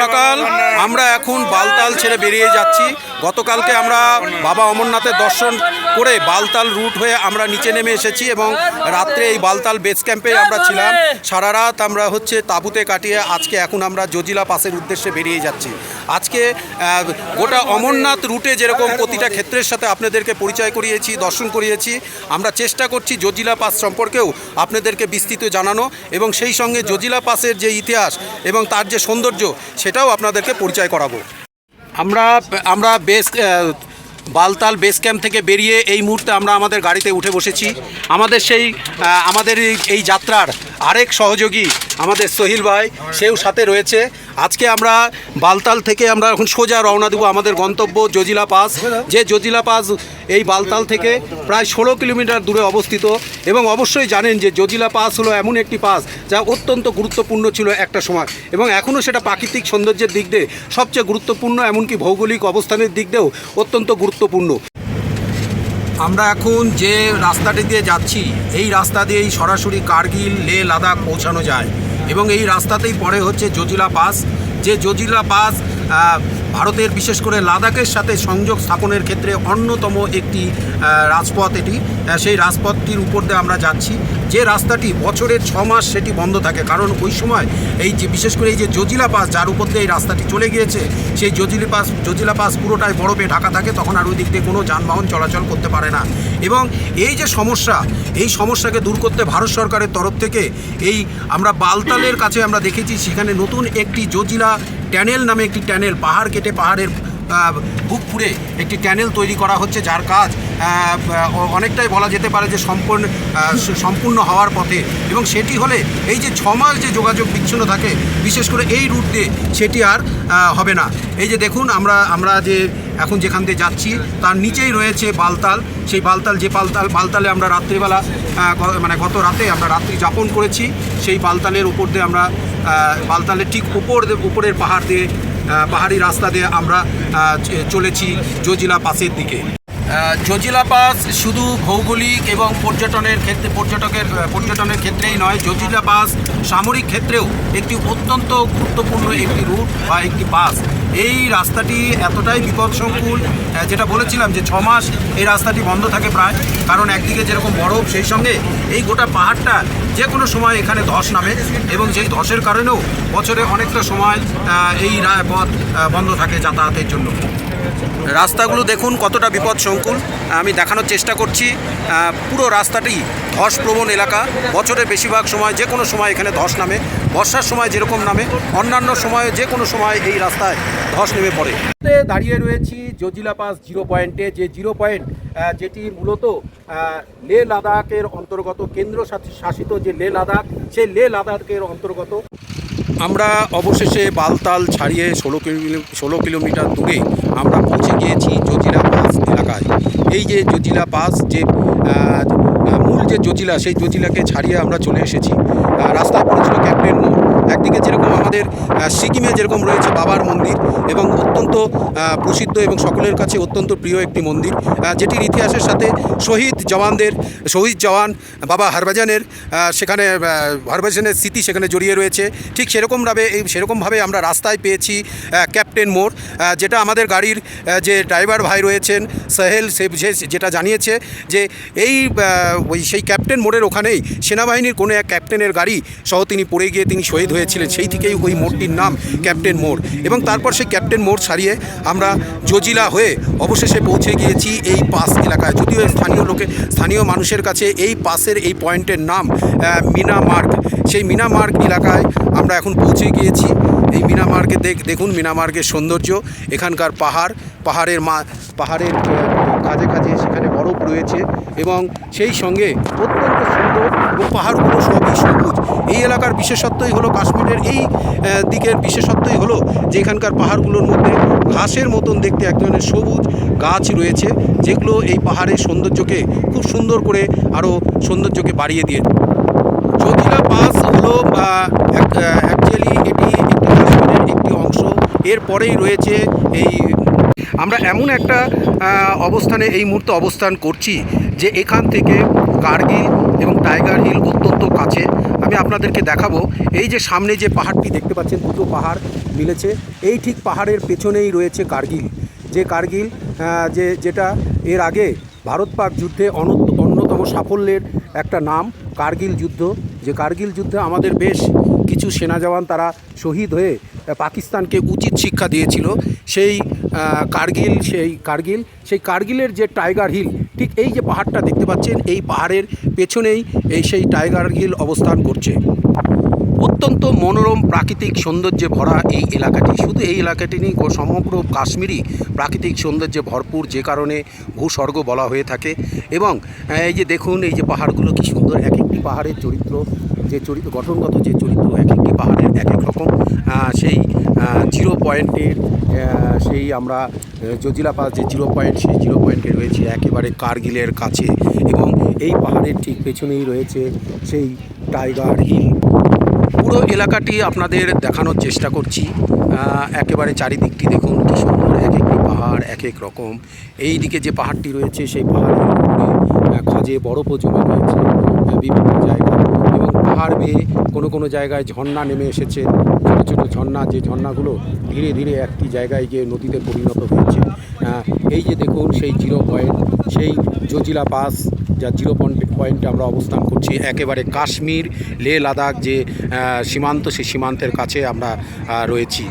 সকাল। আমরা এখন বালতাল ছেড়ে বেরিয়ে যাচ্ছি। গতকালকে আমরা বাবা অমরনাথের দর্শন করে বালতাল রুট হয়ে আমরা নিচে নেমে এসেছি এবং রাত্রে এই বালতাল বেস ক্যাম্পে আমরা ছিলাম। সারা রাত আমরা হচ্ছে তাঁবুতে কাটিয়ে আজকে এখন আমরা জজিলা পাসের উদ্দেশ্যে বেরিয়ে যাচ্ছি। আজকে গোটা অমরনাথ রুটে যেরকম প্রতিটা ক্ষেত্রের সাথে আপনাদেরকে পরিচয় করিয়েছি, দর্শন করিয়েছি, আমরা চেষ্টা করছি জজিলা পাস সম্পর্কেও আপনাদেরকে বিস্তৃত জানানো এবং সেই সঙ্গে জজিলা পাসের যে ইতিহাস এবং তার যে সৌন্দর্য, সেটাও আপনাদেরকে পরিচয় করাবো। আমরা আমরা বেস বালতাল বেস ক্যাম্প থেকে বেরিয়ে এই মুহূর্তে আমরা আমাদের গাড়িতে উঠে বসেছি। আমাদের সেই আমাদের এই- এই যাত্রার আরেক সহযোগী আমাদের সোহিল ভাই, সেও সাথে রয়েছে। আজকে আমরা বালতাল থেকে আমরা এখন সোজা রওনা দেবো আমাদের গন্তব্য জজিলা পাস। যে জজিলা পাস এই বালতাল থেকে প্রায় ষোলো কিলোমিটার দূরে অবস্থিত এবং অবশ্যই জানেন যে জজিলা পাস হলো এমন একটি পাস যা অত্যন্ত গুরুত্বপূর্ণ ছিল একটা সময় এবং এখনও সেটা প্রাকৃতিক সৌন্দর্যের দিক দিয়ে সবচেয়ে গুরুত্বপূর্ণ, এমনকি ভৌগোলিক অবস্থানের দিক দিয়েও অত্যন্ত গুরুত্বপূর্ণ। আমরা এখন যে রাস্তাটি দিয়ে যাচ্ছি, এই রাস্তা দিয়েই সরাসরি কার্গিল, লে, লাদাখ পৌঁছানো যায়। এবং এই রাস্তাতেই পরে হচ্ছে জজিলা পাস যে জজিলা পাস ভারতের, বিশেষ করে লাদাখের সাথে সংযোগ স্থাপনের ক্ষেত্রে অন্যতম একটি রাজপথ এটি। সেই রাজপথটির উপর দিয়ে আমরা যাচ্ছি। যে রাস্তাটি বছরের ছ মাস সেটি বন্ধ থাকে, কারণ ওই সময় এই যে, বিশেষ করে এই যে জজিলা পাস, যার উপর দিয়ে এই রাস্তাটি চলে গিয়েছে, সেই জজিলা পাস জজিলা পাস পুরোটাই বরফে ঢাকা থাকে, তখন আর ওই দিক দিয়ে কোনো যানবাহন চলাচল করতে পারে না। এবং এই যে সমস্যা, এই সমস্যাকে দূর করতে ভারত সরকারের তরফ থেকে এই আমরা বালতালের কাছে আমরা দেখেছি, সেখানে নতুন একটি জজিলা ট্যানেল নামে একটি ট্যানেল, পাহাড় কেটে পাহাড়ের বুক ফুড়ে একটি ট্যানেল তৈরি করা হচ্ছে, যার কাজ অনেকটাই বলা যেতে পারে যে সম্পূর্ণ সম্পূর্ণ হওয়ার পথে। এবং সেটি হলে এই যে ছ মাস যে যোগাযোগ বিচ্ছিন্ন থাকে, বিশেষ করে এই রুট দিয়ে সেটি আর হবে না। এই যে দেখুন, আমরা আমরা যে এখন যেখান দিয়ে যাচ্ছি, তার নিচেই রয়েছে বালতাল। সেই বালতাল, যে পালতাল, বালতালে আমরা রাত্রিবেলা মানে গত রাতে আমরা রাত্রি যাপন করেছি, সেই বালতালের উপর দিয়ে আমরা বালতালের ঠিক উপর উপরের পাহাড় দিয়ে পাহাড়ি রাস্তা দিয়ে আমরা চলেছি জজিলা পাসের দিকে। জজিলা পাস শুধু ভৌগোলিক এবং পর্যটনের ক্ষেত্রে, পর্যটকের পর্যটনের ক্ষেত্রেই নয়, জজিলা পাস সামরিক ক্ষেত্রেও একটি অত্যন্ত গুরুত্বপূর্ণ একটি রুট বা একটি পাস। এই রাস্তাটি এতটাই বিপদসংকুল যেটা বলেছিলাম যে ছ মাস এই রাস্তাটি বন্ধ থাকে প্রায়, কারণ একদিকে যেরকম বরফ, সেই সঙ্গে এই গোটা পাহাড়টা যে কোনো সময় এখানে ধস নামে এবং যেই ধসের কারণেও বছরে অনেকটা সময় এই রায় পথ বন্ধ থাকে যাতায়াতের জন্য। রাস্তাগুলো দেখুন কতটা বিপদ সংকুল। আমি দেখানোর চেষ্টা করছি পুরো রাস্তাটি ধসপ্রবণ এলাকা। বছরের বেশিরভাগ সময় যে কোনো সময় এখানে ধস নামে, বর্ষার সময় যেরকম নামে, অন্যান্য সময়ে যে কোনো সময় এই রাস্তায় ধস নেমে পড়ে। দাঁড়িয়ে রয়েছি জজিলা পাস জিরো পয়েন্টে, যে জিরো পয়েন্ট যেটি মূলত লে লাদাখের অন্তর্গত কেন্দ্র শাসিত যে লে লাদাখ, সেই লে লাদাখের অন্তর্গত। আমরা অবশেষে বালতাল ছাড়িয়ে ষোলো কিলো ষোলো কিলোমিটার দূরে আমরা পৌঁছে গিয়েছি জজিলা পাস এলাকায়। এই যে জজিলা পাস যে মূল যে জজিলা, সেই জজিলাকে ছাড়িয়ে আমরা চলে এসেছি। রাস্তা রাস্তায় পড়েছিল ক্যাপ্টেন একদিকে যেরকম আমাদের সিকিমে যেরকম রয়েছে বাবার মন্দির এবং অত্যন্ত প্রসিদ্ধ এবং সকলের কাছে অত্যন্ত প্রিয় একটি মন্দির যেটির ইতিহাসের সাথে শহীদ জওয়ানদের, শহীদ জওয়ান বাবা হরভজনের সেখানে হরভজনের স্মৃতি সেখানে জড়িয়ে রয়েছে। ঠিক সেরকমভাবে এই সেরকমভাবে আমরা রাস্তায় পেয়েছি ক্যাপ্টেন মোড় যেটা আমাদের গাড়ির যে ড্রাইভার ভাই রয়েছেন, সাহেল সে- যেটা জানিয়েছে যে এই ওই সেই ক্যাপ্টেন মোড়ের ওখানেই সেনাবাহিনীর কোনো এক ক্যাপ্টেনের গাড়ি সহ তিনি পড়ে গিয়ে তিনি শহীদ হয়েছিলেন। সেই থেকেই ওই মোড়টির নাম ক্যাপ্টেন মোড় এবং তারপর সেই ক্যাপ্টেন মোড় ছাড়িয়ে আমরা জজিলা হয়ে অবশেষে পৌঁছে গিয়েছি এই পাস এলাকায়। যদিও স্থানীয় লোকে, স্থানীয় মানুষের কাছে এই পাসের এই পয়েন্টের নাম মিনা মার্গ। সেই মিনা মার্গ এলাকায় আমরা এখন পৌঁছে গিয়েছি। এই মিনা মার্গে দেখ, দেখুন মিনা মার্গের সৌন্দর্য, এখানকার পাহাড়, পাহাড়ের মা, পাহাড়ের কাজে কাজে সেখানে বরফ রয়েছে এবং সেই সঙ্গে অত্যন্ত সুন্দর এবং পাহাড়গুলো সবই সবুজ। এই এলাকার বিশেষত্বই হলো কাশ্মীরের এই দিকের বিশেষত্বই হলো যে এখানকার পাহাড়গুলোর মধ্যে ঘাসের মতন দেখতে এক ধরনের সবুজ গাছ রয়েছে, যেগুলো এই পাহাড়ের সৌন্দর্যকে খুব সুন্দর করে আরও সৌন্দর্যকে বাড়িয়ে দিয়ে জটিলা পাস হলো অ্যাকচুয়ালি এটি একটি কাশ্মীরের একটি অংশ এরপরেই রয়েছে এই, আমরা এমন একটা অবস্থানে এই মুহূর্তে অবস্থান করছি যে এখান থেকে কার্গিল এবং টাইগার হিল অত্যন্ত কাছে। আমি আপনাদেরকে দেখাবো, এই যে সামনে যে পাহাড়টি দেখতে পাচ্ছেন, দুটো পাহাড় মিলেছে। এই ঠিক পাহাড়ের পেছনেই রয়েছে কার্গিল। যে কার্গিল যে, যেটা এর আগে ভারত পাক যুদ্ধে অন্যতম সাফল্যের একটা নাম, কার্গিল যুদ্ধ। যে কার্গিল যুদ্ধে আমাদের বেশ কিছু সেনা জওয়ান তারা শহীদ হয়ে পাকিস্তানকে উচিত শিক্ষা দিয়েছিল, সেই কার্গিল সেই কার্গিল, সেই কার্গিলের যে টাইগার হিল, ঠিক এই যে পাহাড়টা দেখতে পাচ্ছেন, এই পাহাড়ের পেছনেই এই সেই টাইগার হিল অবস্থান করছে। অত্যন্ত মনোরম প্রাকৃতিক সৌন্দর্যে ভরা এই এলাকাটি। শুধু এই এলাকাটি গো- সমগ্র কাশ্মীরি প্রাকৃতিক সৌন্দর্যে ভরপুর যে কারণে ভূস্বর্গ বলা হয়ে থাকে। এবং এই যে দেখুন, এই যে পাহাড়গুলো কি সুন্দর, এক একটি পাহাড়ের চরিত্র, যে চরিত্র, গঠনগত যে চরিত্র, এক একটি পাহাড়ের এক এক রকম। সেই জিরো পয়েন্টের সেই আমরা জজিলা পাস যে জিরো পয়েন্ট সেই জিরো পয়েন্টে রয়েছে একেবারে কার্গিলের কাছে। এবং এই পাহাড়ের ঠিক পেছনেই রয়েছে সেই টাইগার হিল। পুরো এলাকাটি আপনাদের দেখানোর চেষ্টা করছি। একেবারে চারিদিকটি দেখুন কি সুন্দর এক একটি পাহাড় এক এক রকম। এই দিকে যে পাহাড়টি রয়েছে সেই উপরে আহ, খাজে বরফও জমে রয়েছে বিভিন্ন জায়গায়। এবং পাহাড় বেয়ে কোনো কোনো জায়গায় ঝর্ণা নেমে এসেছে। ছোটো ছোটো ঝর্ণা যে ঝর্ণাগুলো ধীরে ধীরে একটি জায়গায় গিয়ে নদীতে পরিণত হয়েছে। এই যে দেখুন সেই জিরো পয়েন্ট সেই জজিলা পাস যা জিরো পয়েন্ট পয়েন্টে আমরা অবস্থান করছি, একেবারে কাশ্মীর, লে লাদাখ যে সীমান্ত, সেই সীমান্তের কাছে আমরা রয়েছি।